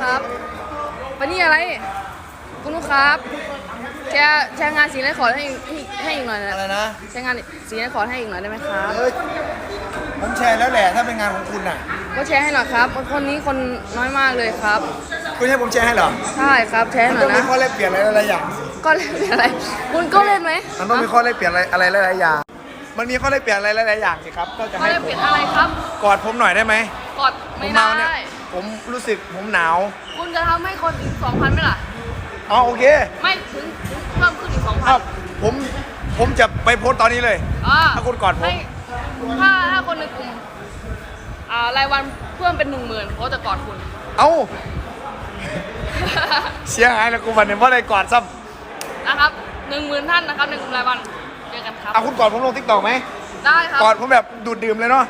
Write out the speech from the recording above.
คุณนุ๊กครับวันนี้อะไรคุณนุ๊กครับแชร์แชร์งานสีไรขอร์ดให้ให้ให้อีกหน่อยนะอะไรนะแชร์งานสีไรขอร์ดให้อีกหน่อยได้ไหมครับเอ้ยผมแชร์แล้วแหละถ้าเป็นงานของคุณน่ะก็แชร์ให้หน่อยครับ คนนี้คนน้อยมากเลยครับ คุณให้ผมแชร์ให้เหรอใช่ครับแชร์ให้มันหน่อต้อยงมีนะข้อแลกเปลี่ยนอะไรหลายๆอย่างก็เล่นอะไร คุณก็เล่นไหมมันต้องมีข้อแลกเปลี่ยนอะไรอะไรหลายๆอย่าง มันมีข้อแลกเปลี่ยนอะไรหลายๆอย่างสิครับก็จะก็ให้เล่นผเปลี่ยมนอะไรครับกอดผมหน่อยได้ไหมกดผไม่มได้เมาเนี่ย ผมรู้สึกผมหนาวคุณจะทำให้คนอีกสองพันไหมล่ะ อ๋อโอเคไม่ถึงถึงเพิ่มขึ้นอีกสองพัอ้านวผมผมจะไปโพสต์ตอนนี้เลย อ่าถ้าคุณกอดผม ให้ถ้าถ้าคนในกลุ่มอ่ารายวันเพิ่มเป็นหนึ่งหมื่นเขาจะกอดคุณ เอ้า เสียหายแล้วกูวันนี้ว่าได้กอดซ้นะครับหนึ่งหมื่นท่านนะครับในกลุ่มรายวันเจอกันครัำบ เอาคุณกอดผมลงทิกตอกไหมได้ครับ กอดผมแบบดูดดื่มเลยเนาะ